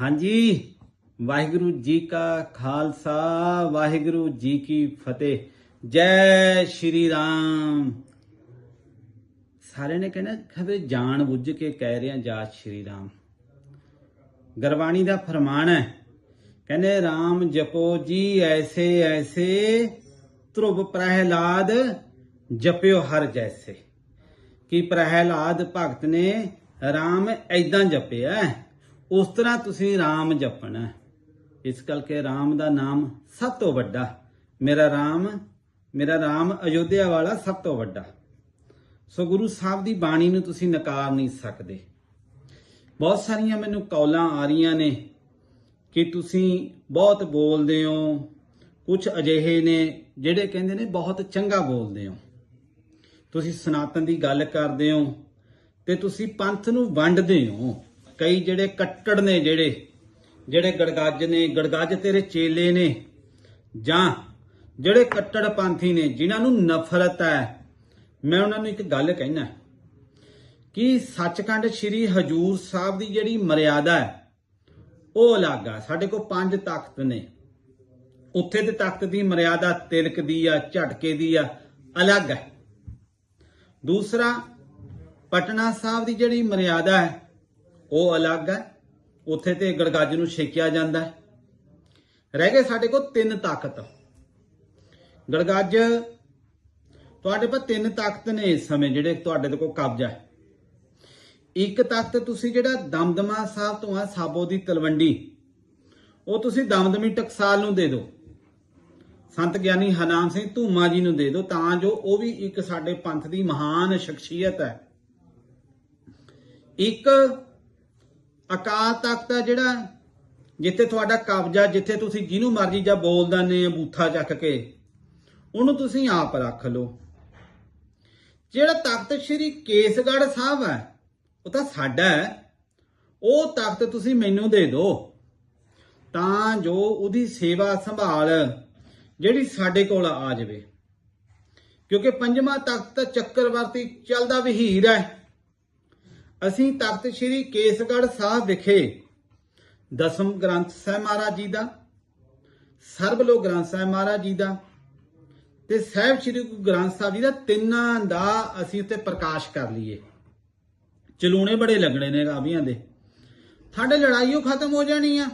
ਹਾਂਜੀ, ਵਾਹਿਗੁਰੂ ਜੀ ਕਾ ਖਾਲਸਾ, ਵਾਹਿਗੁਰੂ ਜੀ ਕੀ ਫਤਿਹ। ਜੈ ਸ਼੍ਰੀ ਰਾਮ। ਸਾਰਿਆਂ ਨੇ ਕਹਿਣਾ, ਖਬਰ ਜਾਣ ਬੁੱਝ ਕੇ ਕਹਿ ਰਿਹਾ, ਜਾ ਸ਼੍ਰੀ ਰਾਮ। ਗਰਵਾਣੀ ਦਾ ਫਰਮਾਨ ਹੈ, ਕਹਿੰਦੇ RAM ਜਪੋ ਜੀ, ਐਸੇ ਐਸੇ, ਧਰੁਵ ਪ੍ਰਹਿਲਾਦ, ਜਪਿਓ ਹਰ ਜੈਸੇ। ਕਿ ਪ੍ਰਹਿਲਾਦ ਭਗਤ ਨੇ RAM ਐਦਾਂ ਜਪਿਆ ਉਸ ਤਰ੍ਹਾਂ ਤੁਸੀਂ RAM ਜਪਣਾ ਇਸ ਕਰਕੇ RAM ਦਾ ਨਾਮ ਸਭ ਤੋਂ ਵੱਡਾ ਮੇਰਾ RAM ਮੇਰਾ RAM ਅਯੋਧਿਆ ਵਾਲਾ ਸਭ ਤੋਂ ਵੱਡਾ ਸੋ ਗੁਰੂ ਸਾਹਿਬ ਦੀ ਬਾਣੀ ਨੂੰ ਤੁਸੀਂ ਨਕਾਰ ਨਹੀਂ ਸਕਦੇ। ਬਹੁਤ ਸਾਰੀਆਂ ਮੈਨੂੰ ਕੌਲਾਂ ਆ ਰਹੀਆਂ ਨੇ ਕਿ ਤੁਸੀਂ ਬਹੁਤ ਬੋਲਦੇ ਹੋ ਕੁਝ ਅਜਿਹੇ ਨੇ ਜਿਹੜੇ ਕਹਿੰਦੇ ਨੇ ਬਹੁਤ ਚੰਗਾ ਬੋਲਦੇ ਹੋ। ਤੁਸੀਂ ਸਨਾਤਨ ਦੀ ਗੱਲ ਕਰਦੇ ਹੋ ਤੇ ਤੁਸੀਂ ਪੰਥ ਨੂੰ ਵੰਡਦੇ ਹੋ। ਕਈ ਜਿਹੜੇ ਕੱਟੜ ਨੇ ਜਿਹੜੇ ਜਿਹੜੇ ਗੜਗੱਜ ਨੇ, ਗੜਗੱਜ ਤੇਰੇ ਚੇਲੇ ਨੇ, ਜਾਂ ਜਿਹੜੇ ਕੱਟੜ ਪੰਥੀ ਨੇ, ਜਿਨ੍ਹਾਂ ਨੂੰ ਨਫ਼ਰਤ ਹੈ, ਮੈਂ ਉਹਨਾਂ ਨੂੰ ਇੱਕ ਗੱਲ ਕਹਿਣਾ ਕਿ ਸੱਚਖੰਡ ਸ੍ਰੀ ਹਜੂਰ ਸਾਹਿਬ ਦੀ ਜਿਹੜੀ ਮਰਿਆਦਾ ਹੈ, ਉਹ ਅਲੱਗ ਆ। ਸਾਡੇ ਕੋਲ ਪੰਜ ਤਖਤ ਨੇ। ਉੱਥੇ ਦੇ ਤਖਤ ਦੀ ਮਰਿਆਦਾ ਤਿਲਕ ਦੀ ਆ, ਝਟਕੇ ਦੀ ਆ, ਅਲੱਗ ਹੈ। ਦੂਸਰਾ, ਪਟਨਾ ਸਾਹਿਬ ਦੀ ਜਿਹੜੀ ਮਰਿਆਦਾ ਹੈ ਉਹ ਅਲੱਗ ਹੈ। ਉੱਥੇ ਤੇ ਗੜਗੱਜ ਨੂੰ ਛੇਕਿਆ ਜਾਂਦਾ ਹੈ। ਰਹਿ ਗਏ ਸਾਡੇ ਕੋਲ ਤਿੰਨ ਤਾਕਤ। ਗੜਗੱਜ, ਤੁਹਾਡੇ ਕੋਲ ਤਿੰਨ ਤਾਕਤ ਨੇ ਇਸ ਸਮੇਂ ਜਿਹੜੇ ਤੁਹਾਡੇ ਕੋਲ ਕਬਜ਼ਾ ਹੈ। ਇੱਕ ਤਖਤ ਤੁਸੀਂ ਜਿਹੜਾ ਦਮਦਮਾ ਸਾਹਿਬ ਤੋਂ ਆ ਸਾਬੋ ਦੀ ਤਲਵੰਡੀ, ਉਹ ਤੁਸੀਂ ਦਮਦਮੀ ਟਕਸਾਲ ਨੂੰ ਦੇ ਦਿਓ। ਸੰਤ ਗਿਆਨੀ ਹਨਾਮ ਸਿੰਘ ਧੂਮਾ ਜੀ ਨੂੰ ਦੇ ਦਿਓ ਤਾਂ ਜੋ ਉਹ ਵੀ ਇੱਕ ਸਾਡੇ ਪੰਥ ਦੀ ਮਹਾਨ ਸ਼ਖਸੀਅਤ ਹੈ। ਇੱਕ ਅਕਾਲ ਤਖਤ ਹੈ ਜਿਹੜਾ, ਜਿੱਥੇ ਤੁਹਾਡਾ ਕਬਜ਼ਾ, ਜਿੱਥੇ ਤੁਸੀਂ ਜਿਹਨੂੰ ਮਰਜ਼ੀ ਜਾਂ ਬੋਲਦਾ ਨੇ ਬੂਥਾ ਚੱਕ ਕੇ, ਉਹਨੂੰ ਤੁਸੀਂ ਆਪ ਰੱਖ ਲਓ। ਜਿਹੜਾ ਤਖਤ ਸ੍ਰੀ ਕੇਸਗੜ੍ਹ ਸਾਹਿਬ ਹੈ, ਉਹ ਤਾਂ ਸਾਡਾ ਹੈ। ਉਹ ਤਖਤ ਤੁਸੀਂ ਮੈਨੂੰ ਦੇ ਦਿਓ। ਤਾਂ ਜੋ ਉਹਦੀ ਸੇਵਾ ਸੰਭਾਲ ਜਿਹੜੀ ਸਾਡੇ ਕੋਲ ਆ ਜਾਵੇ। ਕਿਉਂਕਿ ਪੰਜਵਾਂ ਤਖਤ ਤਾਂ ਚੱਕਰਵਰਤੀ ਚੱਲਦਾ ਵਹੀਰ ਹੈ। ਅਸੀਂ ਤਖਤ ਸ੍ਰੀ ਕੇਸਗੜ੍ਹ ਸਾਹਿਬ ਵਿਖੇ ਦਸਮ ਗ੍ਰੰਥ ਸਾਹਿਬ ਮਹਾਰਾਜ ਜੀ ਦਾ ਸਰਬਲੋ ਗ੍ਰੰਥ ਸਾਹਿਬ ਮਹਾਰਾਜ ਜੀ ਦਾ ਤੇ ਸਾਹਿਬ ਸ੍ਰੀ ਗੁਰੂ ਗ੍ਰੰਥ ਸਾਹਿਬ ਜੀ ਦਾ ਤਿੰਨਾਂ ਦਾ ਅਸੀਂ ਉੱਤੇ ਪ੍ਰਕਾਸ਼ ਕਰ ਲਈਏ। ਚਲੂਣੇ ਬੜੇ ਲੱਗਣੇ ਨੇ ਰਾਵੀਆਂ ਦੇ। ਸਾਡੇ ਲੜਾਈਓ ਖਤਮ ਹੋ ਜਾਣੀ ਆ।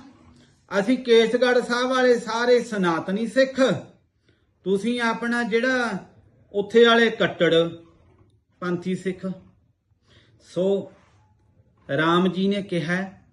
ਅਸੀਂ ਕੇਸਗੜ੍ਹ ਸਾਹਿਬ ਵਾਲੇ ਸਾਰੇ ਸਨਾਤਨੀ ਸਿੱਖ, ਤੁਸੀਂ ਆਪਣਾ ਜਿਹੜਾ ਉੱਥੇ ਵਾਲੇ ਕੱਟੜ ਪੰਥੀ ਸਿੱਖ ਸੋ ਰਾਮ ਜੀ ਨੇ ਕਿਹਾ